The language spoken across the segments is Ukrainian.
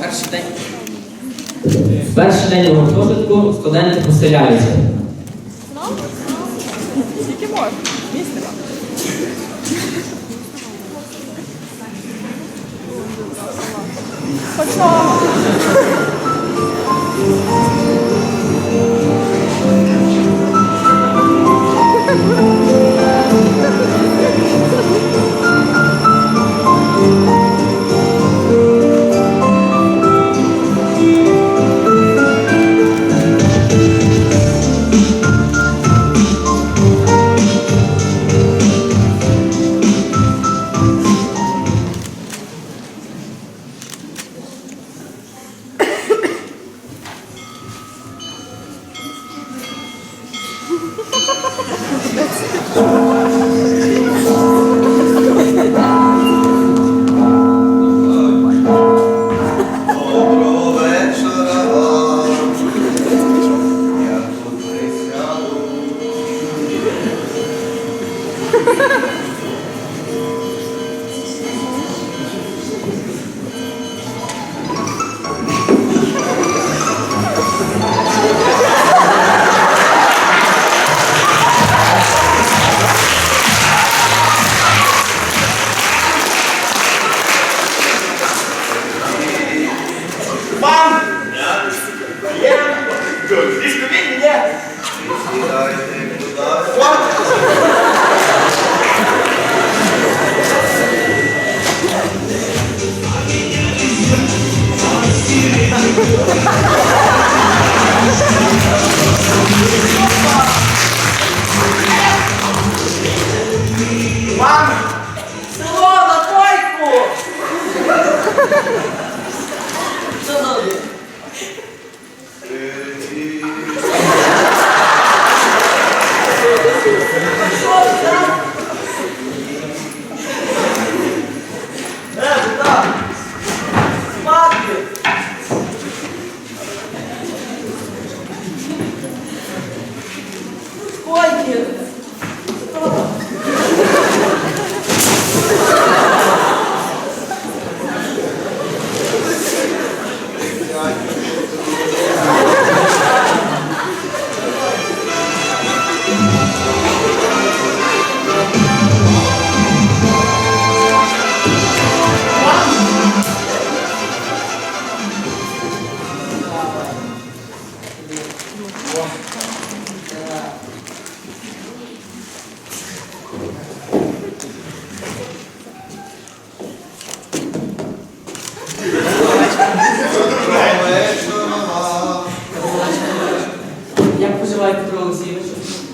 Перший день. Перший день у гуртожитку студенти поселяються. Скільки можна? Місце. Почнемо.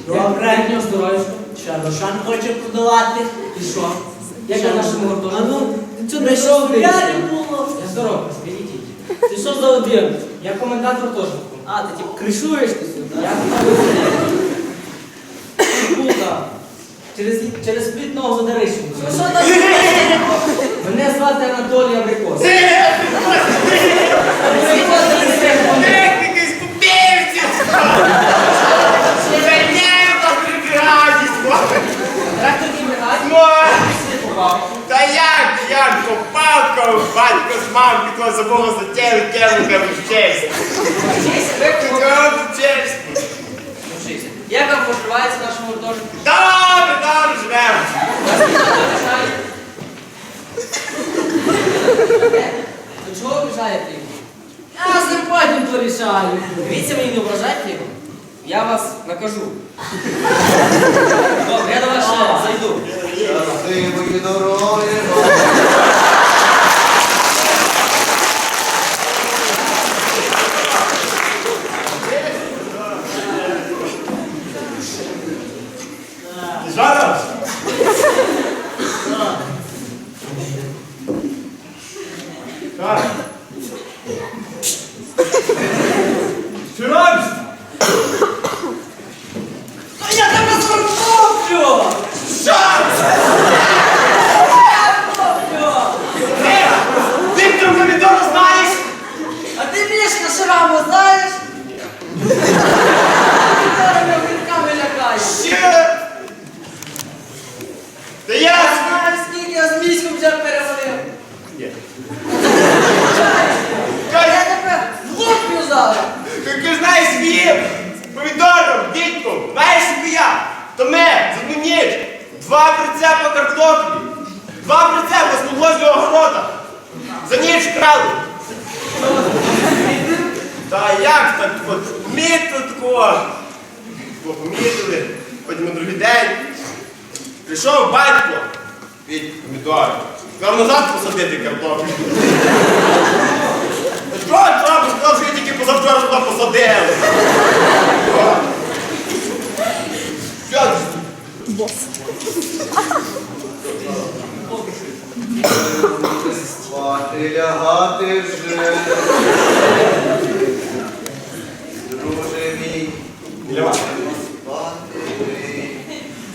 Добре. Ще Рошан хоче продавати. І що? Як на нашому А гуртожитку? ну, ти що Прийшов було? Я здоровий, відійдіть. Ти що за один? Я комендант гуртожитку. А, ти типу кришуєш ти сюди? Я? Через, через нового задарищу. Ну? Мене звати Анатолій Абрикос. Техніка із купівців! Звільняємо та прекрасність! Трактор і бригаді? Ну, Сюди попав. Та як, як, батько з мамкою того забула за тіло, тіло, кажу, честь. Виконав. Честь. Як вам поживається в нашому гуртожитку? Добре, добре, живемо. До чого обіжаєте його? Я з ним потім то рішаю. Дивіться мені не ображайте його. Я вас накажу. Добре, я до вас ще зайду. Щасливої дороги вам. Зараз. Так. Що робиш? Та я тебе зверхоплю! Що? Е, Віктор Помідор знаєш? А ти Мішка Шраму знаєш? Зараз його квітками лякаєш. Що? Та я Два прицепа картоплі. Два прицепа з колгоспного огорода. За ніч крали. Та як так? От, вміти такого. Бо помітили, потім другий день. Прийшов батько від помідори. Сказав назад посадити картоплю.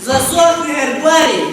Засохли гербарій.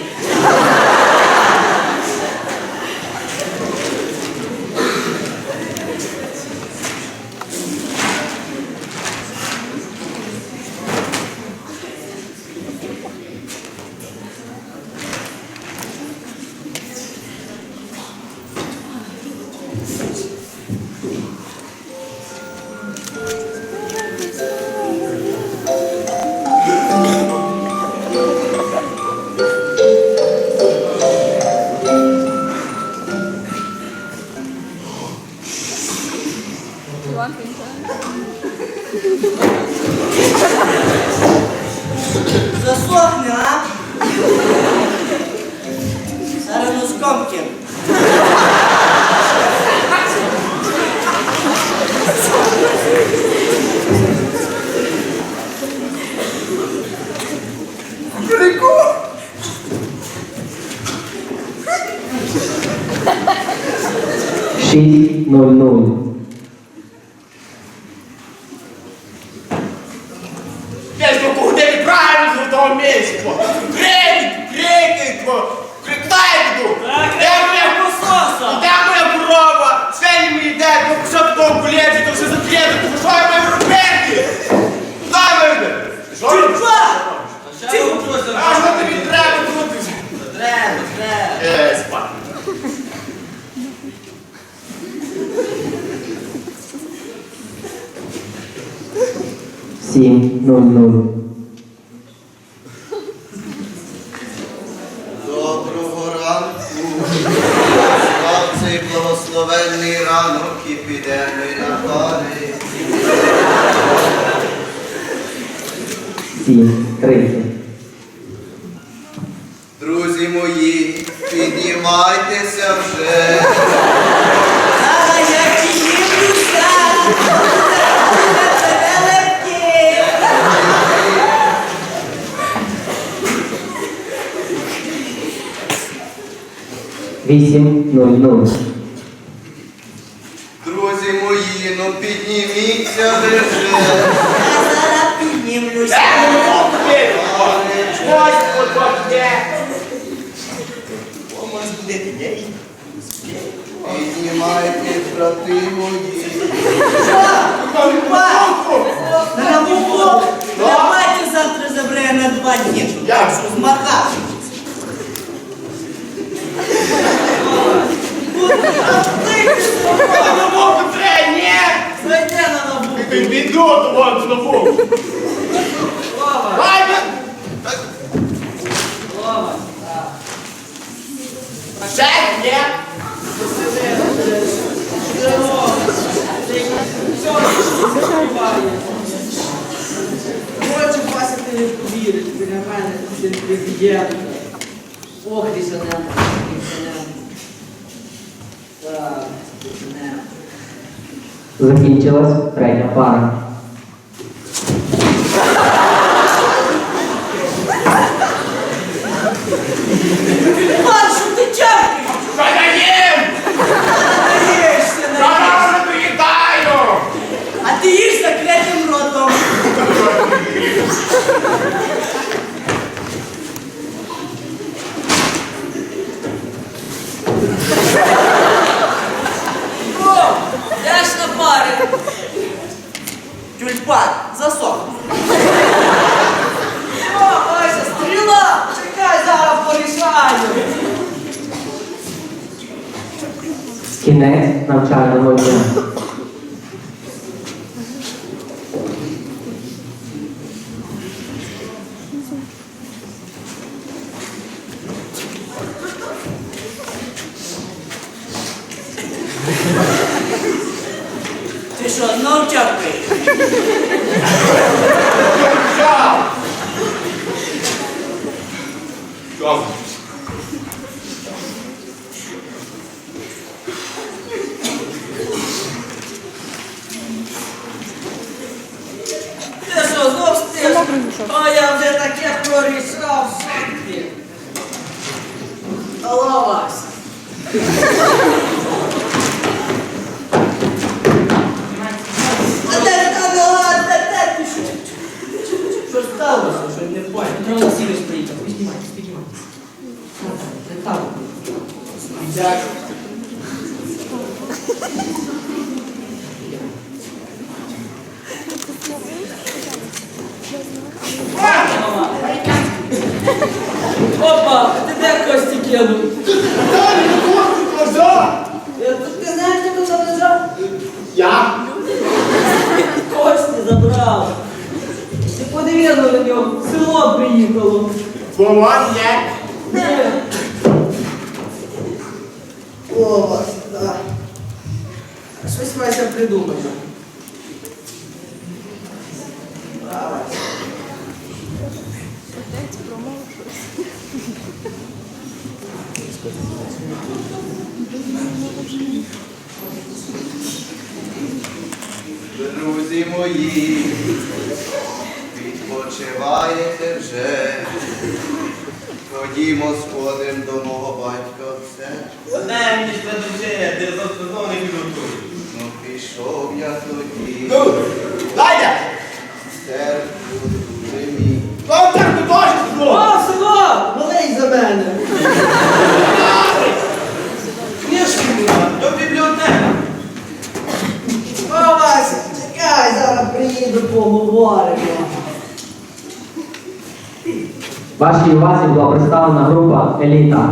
dorme pequeno. Shit, no, no. Mesmo eu acordei pra no dormente, pô. Pô. Криктай Де моя Пососа! Де моя корова? Свині мені йде, бо що такого колєбі, то все закрито, то що я маю робити? Куди мене? Що робиш? Чупа! А що тобі треба тут? Треба, треба. Е, спати. Сім нуль нуль. Друзі мої, піднімайтеся вже. А я! Легкі! Вісім нуль нуль. Друзі мої, ну підніміться ви вже. Я зараз піднімлюся. Ось, от, от, де? О, може будете, ні? Брати мої. На муку! Давайте завтра забере на два дні. так що ні! Зайде на набу. Піду, на боку. Вова, Ай, Вова. Ще, ні? Хочу Вася, ти не повіриш, біля мене один президент. Ох, дісанем, дісанем. Так, дісанем. Закінчилась третя пара. Іван, Cine nam czarno wojnie. Ty są norciarki. Ciao. А я вже таке прорішав, що ти? Алло, Вася. А де та нога, де де ти що? Що сталося, що не понял? Петро Васильович приїхав. Ви знімайте, піднімайте. Не так. Дякую. Опа, ти кинув? Дай мені куртку, коза! Е, Ти знаєш, хто тут лежав? Я? Кості забрав. Ти подивись на нього, село приїхало. Вова, є. Де? О, так. Щось Вася придумає. Давай. Друзі мої, відпочиваєте вже. Ходімо, сходим до мого батька в церкву. Дай мені ще дуже, ти завтра знову не підготую. Ну пішов я тоді Ну, Ладя! в церкву дуже мій. Вам так не теж! О, село! Малий за мене. Книжки була. До бібліотеки! О, Вася, чекай, зараз приїду, поговоримо. Вашій увазі була представлена група Еліта.